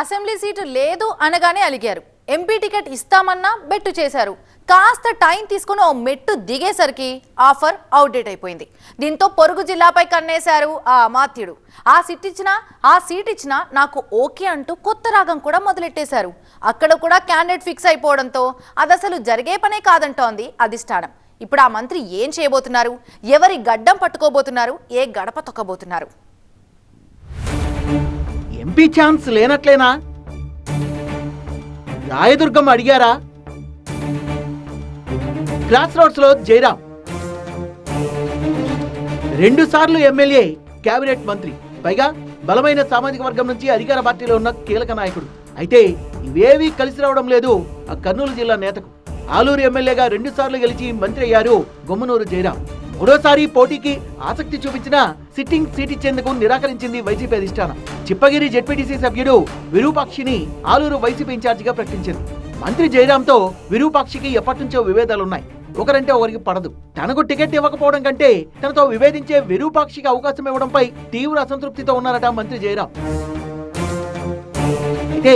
Assembly seat లేదు అనగానే అలిగారు. MP ticket ఇస్తామన్నా బెట్టు చేశారు. కాస్త టైం తీసుకుని ఓ మెట్టు దిగేసరికి ఆఫర్ అవుట్డేట్ అయిపోయింది. దీంతో పొరుగు జిల్లాపై కన్నేశారు ఆ అమాత్యుడు. ఆ సీట్ ఇచ్చినా ఆ సీట్ ఇచ్చినా నాకు ఓకే అంటూ కొత్త రాగం కూడా మొదలెట్టేశారు. అక్కడ కూడా క్యాండిడేట్ ఫిక్స్ అయిపోవడంతో అది అసలు జరిగే పనే కాదంటోంది అధిష్టానం. ఇప్పుడు ఆ మంత్రి ఏం చేయబోతున్నారు? ఎవరి గడ్డం పట్టుకోబోతున్నారు? ఏ గడప తొక్కబోతున్నారు? బి ఛాన్స్ లేనట్లేనా? రాయదుర్గం అడిగారా? క్రాస్ రోడ్స్లో జయరాం. రెండు సార్లు ఎమ్మెల్యే కేబినెట్ మంత్రి. పైగా బలమైన సామాజిక వర్గం నుంచి అధికార పార్టీలో ఉన్న కీలక నాయకుడు. అయితే ఇవేవీ కలిసి రావడం లేదు ఆ కర్నూలు జిల్లా నేతకు. ఆలూరు ఎమ్మెల్యేగా రెండు సార్లు గెలిచి మంత్రి అయ్యారు గుమ్మనూరు జయరాం. మూడోసారి పోటీకి ఆసక్తి చూపించిన సిట్టింగ్ సీట్ ఇచ్చేందుకు నిరాకరించింది వైసీపీ అధిష్టానం. చిప్పగిరి జెడ్పీటీసీ సభ్యుడు విరూపాక్షిని ఆలూరు వైసీపీ ఇన్ఛార్జిగా ప్రకటించింది మంత్రి జయరాంతో విరూపాక్షికి ఎప్పటి నుంచో విభేదాలున్నాయి ఒకరంటే ఒకరికి పడదు. తనకు టికెట్ ఇవ్వకపోవడం కంటే తనతో విభేదించే విరూపాక్షికి అవకాశం ఇవ్వడంపై తీవ్ర అసంతృప్తితో ఉన్నారట మంత్రి జయరాం అయితే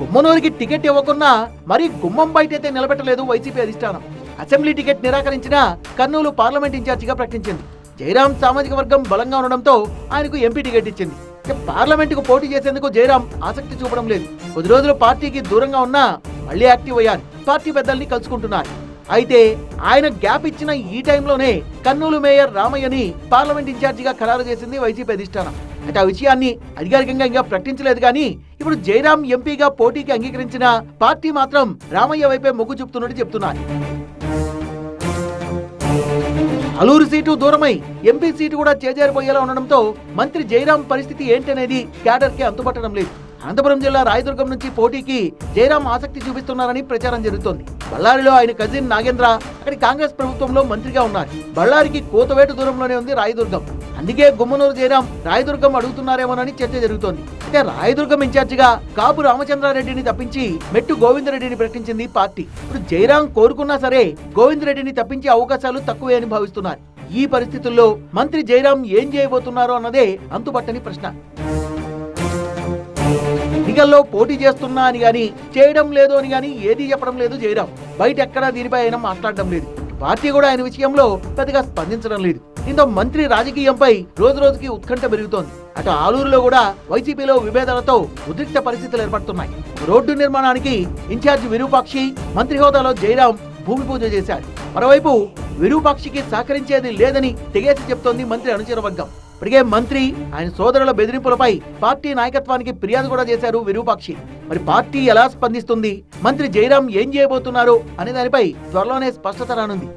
గుమ్మనూరికి టికెట్ ఇవ్వకున్నా మరి గుమ్మం బయటైతే నిలబెట్టలేదు వైసీపీ అధిష్టానం. అసెంబ్లీ టికెట్ నిరాకరించిన కర్నూలు పార్లమెంట్ ఇన్ఛార్జిగా ప్రకటించింది. జయరాం సామాజిక వర్గం బలంగా ఉండడంతో ఆయనకు ఎంపీ టికెట్ ఇచ్చింది ఇక పార్లమెంటుకు పోటీ చేసేందుకు జయరాం ఆసక్తి చూపడం లేదు. కొద్ది రోజులు పార్టీకి దూరంగా ఉన్నా మళ్ళీ యాక్టివ్ అయ్యారు. పార్టీ పెద్దల్ని కలుసుకుంటున్నారు. అయితే ఆయన గ్యాప్ ఇచ్చిన ఈ టైంలోనే కర్నూలు మేయర్ రామయ్యని పార్లమెంట్ ఇన్ఛార్జిగా ఖరారు చేసింది వైసీపీ అధిష్టానం. అంటే ఆ విషయాన్ని అధికారికంగా ఇంకా ప్రకటించలేదు కానీ ఇప్పుడు జయరాం ఎంపీగా పోటీకి అంగీకరించిన పార్టీ మాత్రం రామయ్య వైపే మొగ్గు చూపుతున్నట్టు చెప్తున్నారు. అలూరు సీటు దూరమై ఎంపీ సీటు కూడా చేజారిపోయేలా ఉండడంతో మంత్రి జయరాం పరిస్థితి ఏంటనేది క్యాడర్కి అందుబట్టడం లేదు. అనంతపురం జిల్లా రాయదుర్గం నుంచి పోటీకి జయరాం ఆసక్తి చూపిస్తున్నారని ప్రచారం జరుగుతోంది. బళ్ళారిలో ఆయన కజిన్ నాగేంద్ర అక్కడి కాంగ్రెస్ ప్రభుత్వంలో మంత్రిగా ఉన్నారు. బళ్ళారికి కోతవేటు దూరంలోనే ఉంది రాయదుర్గం. అందుకే గుమ్మనూరు జయరాం రాయదుర్గం అడుగుతున్నారేమోనని చర్చ జరుగుతోంది. అయితే రాయదుర్గం ఇన్ఛార్జిగా కాపు రామచంద్రారెడ్డిని తప్పించి మెట్టు గోవిందరెడ్డిని ప్రకటించింది పార్టీ. ఇప్పుడు జయరాం కోరుకున్నా సరే గోవిందరెడ్డిని తప్పించే అవకాశాలు తక్కువే అని భావిస్తున్నారు. ఈ పరిస్థితుల్లో మంత్రి జయరాం ఏం చేయబోతున్నారో అన్నదే అంతుపట్టని ప్రశ్న. ఎన్నికల్లో పోటీ చేస్తున్నా అని కానీ చేయడం లేదు అని గాని ఏది చెప్పడం లేదు జయరాం. బయట ఎక్కడా దీనిపై ఆయన మాట్లాడడం లేదు. పార్టీ కూడా ఆయన విషయంలో పెద్దగా స్పందించడం లేదు. దీంతో మంత్రి రాజకీయంపై రోజు రోజుకి ఉత్కంఠ పెరుగుతోంది. అటు ఆలూరులో కూడా వైసీపీలో విభేదాలతో ఉద్రిక్త పరిస్థితులు ఏర్పడుతున్నాయి. రోడ్డు నిర్మాణానికి ఇన్ఛార్జి విరూపాక్షి మంత్రి హోదాలో జయరాం భూమి పూజ చేశారు. మరోవైపు విరూపాక్షికి సహకరించేది లేదని తెగేసి చెప్తోంది మంత్రి అనుచర వర్గం. ఇప్పటికే మంత్రి ఆయన సోదరుల బెదిరింపులపై పార్టీ నాయకత్వానికి ఫిర్యాదు కూడా చేశారు విరూపాక్షి. మరి పార్టీ ఎలా స్పందిస్తుంది? మంత్రి జయరాం ఏం చేయబోతున్నారు? అనే దానిపై త్వరలోనే స్పష్టత రానుంది.